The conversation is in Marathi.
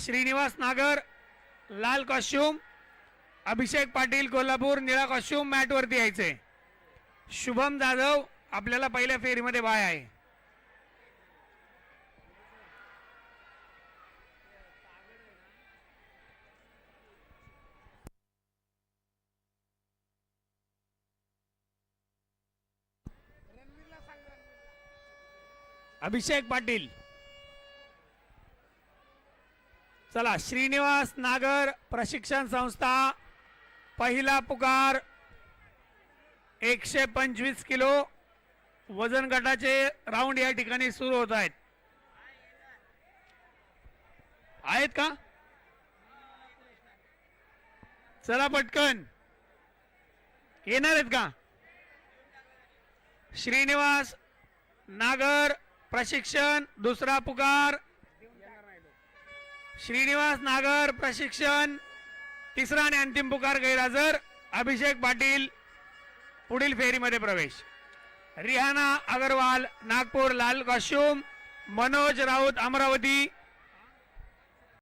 श्रीनिवास नागर लाल कॉस्ट्युम अभिषेक पाटील कोल्हापूर निळा कॉस्ट्युम मॅटवरती यायचे. शुभम जाधव आपल्याला पहिल्या फेरीमध्ये बाय आहे. अभिषेक पाटील. चला श्रीनिवास नागर प्रशिक्षण संस्था पहिला पुकार एकशे पंचवीस किलो वजन गटाचे राऊंड या ठिकाणी सुरू होत आहेत. आहेत का? चला पटकन. येणार आहेत का? श्रीनिवास नागर प्रशिक्षण दुसरा पुकार श्रीनिवास नागर प्रशिक्षण तिसरा आणि अंतिम पुकार गैरहजर अभिषेक पाटील पुढील फेरीमध्ये प्रवेश. रिहाना अगरवाल नागपूर लाल कॉस्ट्युम मनोज राऊत अमरावती